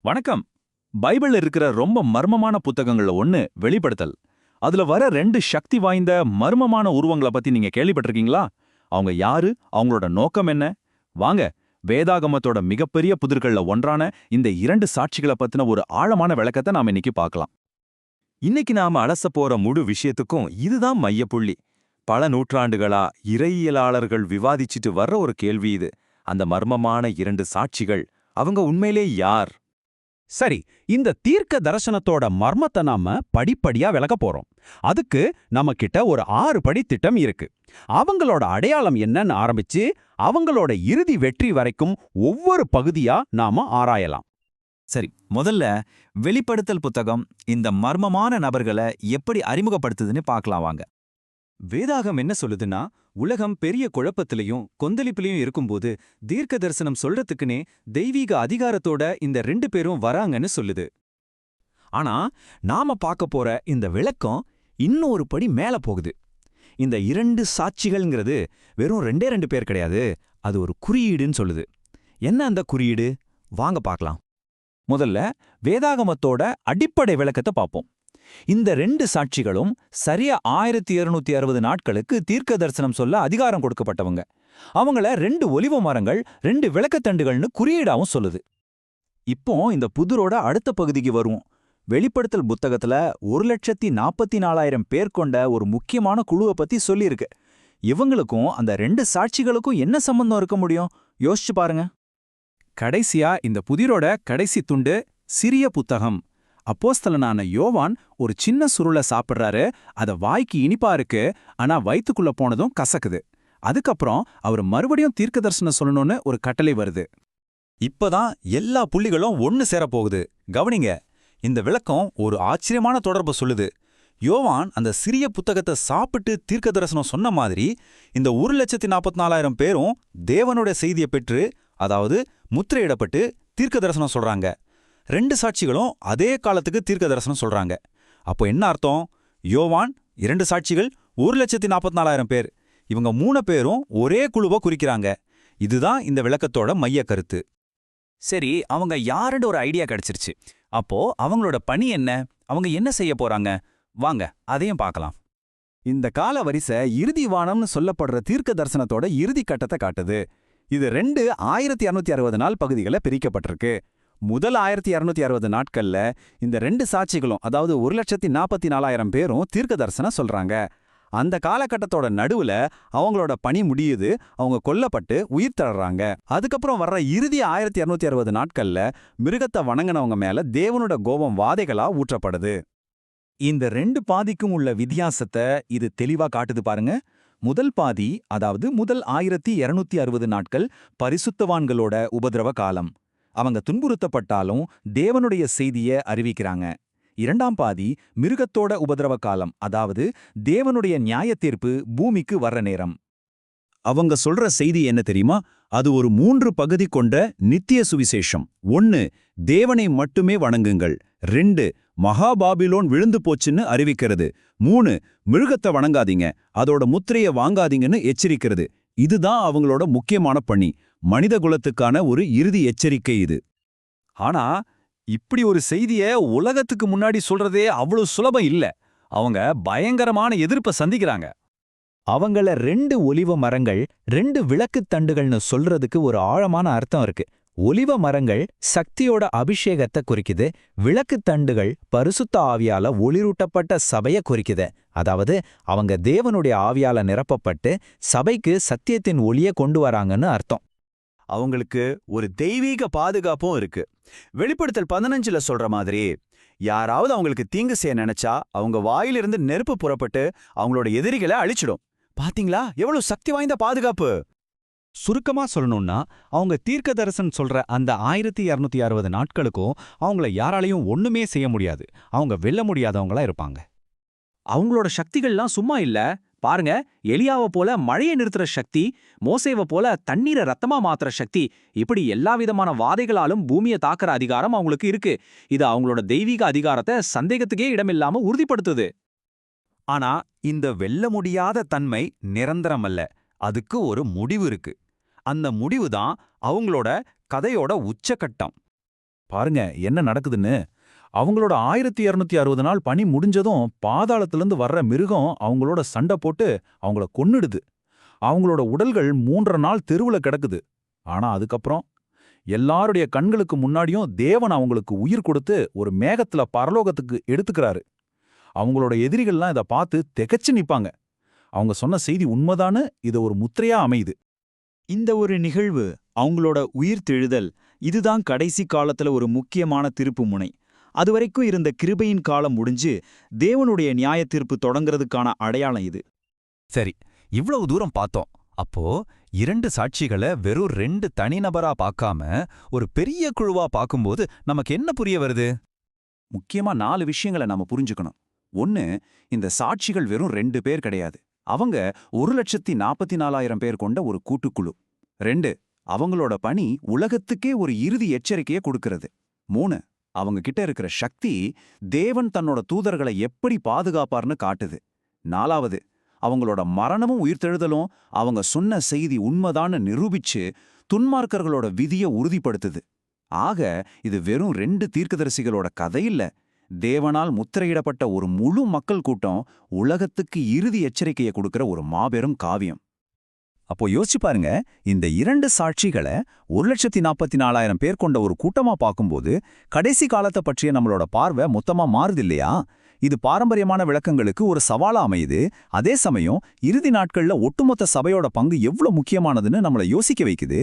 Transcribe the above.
வணக்கம். பைபிள்ல இருக்கிற ரொம்ப மர்மமான புத்தகங்கள்ல ஒண்ணு வெளிப்படுத்தல். அதுல வர ரெண்டு சக்தி வாய்ந்த மர்மமான உருவங்களை பத்தி நீங்க கேள்விப்பட்டிருக்கீங்களா? அவங்க யாரு? அவங்களோட நோக்கம் என்ன? வாங்க வேதாகமத்தோட மிகப்பெரிய புதிர்கள்ல ஒன்றான இந்த இரண்டு சாட்சிகளை பத்தின ஒரு ஆழமான விளக்கத்தை நாம இன்னைக்கு பார்க்கலாம். இன்னைக்கு நாம அலச போற முழு விஷயத்துக்கும் இதுதான் மையப்புள்ளி. பல நூற்றாண்டுகளா இறையியலாளர்கள் விவாதிச்சிட்டு வர்ற ஒரு கேள்வி இது. அந்த மர்மமான இரண்டு சாட்சிகள் அவங்க உண்மையிலே யார்? சரி இந்த தீர்க்க தரிசனத்தோட மர்மத்தை நாம படிப்படியா விளக்க போறோம். அதுக்கு நம்ம கிட்ட ஒரு ஆறு படி திட்டம் இருக்கு. அவங்களோட அடையாளம் என்னன்னு ஆரம்பிச்சு அவங்களோட இறுதி வெற்றி வரைக்கும் ஒவ்வொரு பகுதியா நாம ஆராயலாம். சரி முதல்ல வெளிப்படுத்தல் புத்தகம் இந்த மர்மமான நபர்களை எப்படி அறிமுகப்படுத்துதுன்னு பார்க்கலாம் வாங்க. வேதாகம் என்ன சொல்லுதுன்னா உலகம் பெரிய குழப்பத்திலையும் கொந்தளிப்பிலையும் இருக்கும்போது தீர்க்க தரிசனம் சொல்றதுக்குனே தெய்வீக அதிகாரத்தோட இந்த ரெண்டு பேரும் வராங்கன்னு சொல்லுது. ஆனா நாம பார்க்க போற இந்த விளக்கம் இன்னொரு படி மேல போகுது. இந்த இரண்டு சாட்சிகள்ங்கிறது வெறும் ரெண்டே ரெண்டு பேர் கிடையாது அது ஒரு குறியீடுன்னு சொல்லுது. என்ன அந்த குறியீடு? வாங்க பார்க்கலாம். முதல்ல வேதாகமத்தோட அடிப்படை விளக்கத்தை பார்ப்போம். இந்த ரெண்டு சாட்சிகளும் சரியா ஆயிரத்தி இருநூத்தி அறுபது நாட்களுக்கு தீர்க்க தரிசனம் சொல்ல அதிகாரம் கொடுக்கப்பட்டவங்க. அவங்கள ரெண்டு ஒலிவ மரங்கள் ரெண்டு விளக்கத்தண்டுகள்னு குறியீடாவும் சொல்லுது. இப்போ இந்த புதிரோட அடுத்த பகுதிக்கு வருவோம். வெளிப்படுத்தல் புத்தகத்துல ஒரு லட்சத்தி நாற்பத்தி நாலாயிரம் பேர் கொண்ட ஒரு முக்கியமான குழுவை பத்தி சொல்லியிருக்கு. இவங்களுக்கும் அந்த ரெண்டு சாட்சிகளுக்கும் என்ன சம்பந்தம் இருக்க முடியும்? யோசிச்சு பாருங்க. கடைசியா இந்த புதிரோட கடைசி துண்டு சிறிய புத்தகம். அப்போஸ்தலனான யோவான் ஒரு சின்ன சுருளை சாப்பிடுறாரு. அத வாய்க்கு இனிப்பா இருக்கு. ஆனா வயித்துக்குள்ள போனதும் கசக்குது. அதுக்கப்புறம் அவர் மறுபடியும் தீர்க்க தரிசனம் சொல்லணும்னு ஒரு கட்டளை வருது. இப்பதான் எல்லா புள்ளிகளும் ஒன்னு சேரப்போகுது. கவனிங்க இந்த விளக்கம் ஒரு ஆச்சரியமான தொடர்பு சொல்லுது. யோவான் அந்த சிறிய புத்தகத்தை சாப்பிட்டு தீர்க்க தரிசனம் சொன்ன மாதிரி இந்த ஒரு லட்சத்தி நாற்பத்தி நாலாயிரம் பேரும் தேவனுடைய செய்தியை பெற்று அதாவது முத்திரையிடப்பட்டு தீர்க்க தரிசனம் சொல்றாங்க. ரெண்டு சாட்சிகளும் அதே காலத்துக்கு தீர்க்க தரிசனம் சொல்றாங்க. அப்போ என்ன அர்த்தம்? யோவான் இரண்டு சாட்சிகள் ஒரு லட்சத்தி நாற்பத்தி நாலாயிரம் பேர். இவங்க மூணு பேரும் ஒரே குழுவை குறிக்கிறாங்க. இதுதான் இந்த விளக்கத்தோட மைய கருத்து. சரி அவங்க யாருன்னு ஒரு ஐடியா கிடைச்சிருச்சு. அப்போ அவங்களோட பணி என்ன? அவங்க என்ன செய்ய போறாங்க? வாங்க அதையும் பார்க்கலாம். இந்த கால வரிசை இறுதி வானம்னு சொல்லப்படுற தீர்க்க தரிசனத்தோட இறுதி கட்டத்தை காட்டுது. இது ரெண்டு ஆயிரத்தி இரநூத்தி அறுபது நாள் பகுதிகளை பிரிக்கப்பட்டிருக்கு. முதல் ஆயிரத்தி இரநூத்தி அறுபது நாட்கள்ல இந்த ரெண்டு சாட்சிகளும் அதாவது ஒரு லட்சத்தி நாற்பத்தி நாலாயிரம் பேரும் தீர்க்க தரிசனம் சொல்றாங்க. அந்த காலகட்டத்தோட நடுவுல அவங்களோட பணி முடியுது அவங்க கொல்லப்பட்டு உயிர் தள்ளுறாங்க அதுக்கப்புறம் வர்ற இறுதி ஆயிரத்தி இரநூத்தி அறுபது நாட்கள்ல மிருகத்தை வணங்கினவங்க மேல தேவனோட கோபம் வாதைகளா ஊற்றப்படுது. இந்த ரெண்டு பாதிக்கும் உள்ள வித்தியாசத்தை இது தெளிவா காட்டுது பாருங்க. முதல் பாதி அதாவது முதல் ஆயிரத்தி இருநூத்தி அறுபது நாட்கள் பரிசுத்தவான்களோட உபதிரவ காலம். அவங்க துன்புறுத்தப்பட்டாலும் தேவனுடைய செய்திய அறிவிக்கிறாங்க. இரண்டாம் பாதி மிருகத்தோட உபதிரவ காலம் அதாவது தேவனுடைய நியாய தீர்ப்பு பூமிக்கு வர்ற நேரம். அவங்க சொல்ற செய்தி என்ன தெரியுமா? அது ஒரு மூன்று பகுதி கொண்ட நித்திய சுவிசேஷம். ஒன்னு தேவனை மட்டுமே வணங்குங்கள். ரெண்டு மகாபாபிலோன் விழுந்து போச்சுன்னு அறிவிக்கிறது. மூணு மிருகத்தை வணங்காதீங்க. அதோட முத்திரைய வாங்காதீங்கன்னு எச்சரிக்கிறது. இதுதான் அவங்களோட முக்கியமான பணி. மனித குலத்துக்கான ஒரு இறுதி எச்சரிக்கை இது. ஆனா இப்படி ஒரு செய்திய உலகத்துக்கு முன்னாடி சொல்றதே அவ்வளவு சுலபம் இல்ல. அவங்க பயங்கரமான எதிர்ப்பை சந்திக்கிறாங்க. அவங்கள ரெண்டு ஒலிவ மரங்கள் ரெண்டு விளக்குத் தண்டுகள்னு சொல்றதுக்கு ஒரு ஆழமான அர்த்தம் இருக்கு. ஒலிவ மரங்கள் சக்தியோட அபிஷேகத்தை குறிக்குது விளக்குத் தண்டுகள் பரிசுத்த ஆவியால ஒளிரூட்டப்பட்ட சபைய குறிக்குது. அதாவது அவங்க தேவனுடைய ஆவியால நிரப்பப்பட்டு சபைக்கு சத்தியத்தின் ஒளிய கொண்டு வராங்கன்னு அர்த்தம். அவங்களுக்கு ஒரு தெய்வீக பாதுகாப்பும் இருக்கு. வெளிப்படுத்தல் பதினஞ்சுல சொல்ற மாதிரி யாராவது அவங்களுக்கு தீங்கு செய்ய நினைச்சா அவங்க வாயிலிருந்து நெருப்பு புறப்பட்டு அவங்களோட எதிரிகளை அழிச்சிடும். பாத்தீங்களா? எவ்வளவு சக்தி வாய்ந்த பாதுகாப்பு? சுருக்கமா சொல்லணும்னா அவங்க தீர்க்கதரிசன் சொல்ற அந்த ஆயிரத்தி இரநூத்தி அறுபது நாட்களுக்கும் அவங்கள யாராலையும் ஒண்ணுமே செய்ய முடியாது. அவங்க வெல்ல முடியாதவங்களா இருப்பாங்க. அவங்களோட சக்திகள்லாம் சும்மா இல்ல பாருங்க எலியாவை போல மழையை நிறுத்துற சக்தி மோசேவை போல தண்ணீரை ரத்தமா மாத்துற சக்தி இப்படி எல்லா விதமான வாதைகளாலும் பூமியை தாக்குற அதிகாரம் அவங்களுக்கு இருக்கு. இது அவங்களோட தெய்வீக அதிகாரத்தை சந்தேகத்துக்கே இடமில்லாம உறுதிப்படுத்துது. ஆனா இந்த வெல்ல முடியாத தன்மை நிரந்தரம் அல்ல. அதுக்கு ஒரு முடிவு இருக்கு. அந்த முடிவு தான் அவங்களோட கதையோட உச்சக்கட்டம் பாருங்க என்ன நடக்குதுன்னு. அவங்களோட ஆயிரத்தி இருநூத்தி அறுபது நாள் பணி முடிஞ்சதும் பாதாளத்திலிருந்து வர்ற மிருகம் அவங்களோட சண்டை போட்டு அவங்கள கொன்னுடுது. அவங்களோட உடல்கள் மூன்றரை நாள் தெருவுல கிடக்குது. ஆனா அதுக்கப்புறம் எல்லாருடைய கண்களுக்கு முன்னாடியும் தேவன் அவங்களுக்கு உயிர் கொடுத்து ஒரு மேகத்துல பரலோகத்துக்கு எடுத்துக்கிறாரு. அவங்களோட எதிரிகள்லாம் இதை பார்த்து திகச்சு நிப்பாங்க. அவங்க சொன்ன செய்தி உண்மைதான்னு இது ஒரு முத்திரையா அமையுது. இந்த ஒரு நிகழ்வு அவங்களோட உயிர் தெழுதல் இதுதான் கடைசி காலத்துல ஒரு முக்கியமான திருப்பு முனை. அதுவரைக்கும் இருந்த கிருபையின் காலம் முடிஞ்சு தேவனுடைய நியாய தீர்ப்பு தொடங்குறதுக்கான அடையாளம் இது. சரி இவ்வளவு தூரம் பார்த்தோம். அப்போ இரண்டு சாட்சிகளை வெறும் ரெண்டு தனிநபரா பார்க்காம ஒரு பெரிய குழுவா பார்க்கும்போது நமக்கு என்ன புரிய வருது? முக்கியமா நாலு விஷயங்களை நாம புரிஞ்சுக்கணும். ஒன்னு இந்த சாட்சிகள் வெறும் ரெண்டு பேர் கிடையாது. அவங்க ஒரு லட்சத்தி நாற்பத்தி நாலாயிரம் பேர் கொண்ட ஒரு கூட்டுக்குழு. ரெண்டு அவங்களோட பணி உலகத்துக்கே ஒரு இறுதி எச்சரிக்கையை கொடுக்கிறது. மூணு அவங்க கிட்ட இருக்கிற சக்தி தேவன் தன்னோட தூதர்களை எப்படி பாதுகாப்பார்னு காட்டுது. நாலாவது அவங்களோட மரணமும் உயிர்த்தெழுதலும் அவங்க சொன்ன செய்தி உண்மைதான்னு நிரூபிச்சு துன்மார்க்கர்களோட விதியை உறுதிப்படுத்துது. ஆக இது வெறும் ரெண்டு தீர்க்கதரிசிகளோட கதை இல்ல. தேவனால் முத்திரையிடப்பட்ட ஒரு முழு மக்கள் கூட்டம் உலகத்துக்கு இறுதி எச்சரிக்கையை கொடுக்கிற ஒரு மாபெரும் காவியம். அப்போ யோசிச்சு பாருங்க இந்த இரண்டு சாட்சிகளை ஒரு லட்சத்தி நாற்பத்தி நாலாயிரம் பேர் கொண்ட ஒரு கூட்டமா பார்க்கும்போது கடைசி காலத்தை பற்றிய நம்மளோட பார்வை மொத்தமா மாறுது இல்லையா? இது பாரம்பரியமான விளக்கங்களுக்கு ஒரு சவாலா அமையுது. அதே சமயம் இறுதி நாட்கள்ல ஒட்டுமொத்த சபையோட பங்கு எவ்வளவு முக்கியமானதுன்னு நம்மளை யோசிக்க வைக்குது.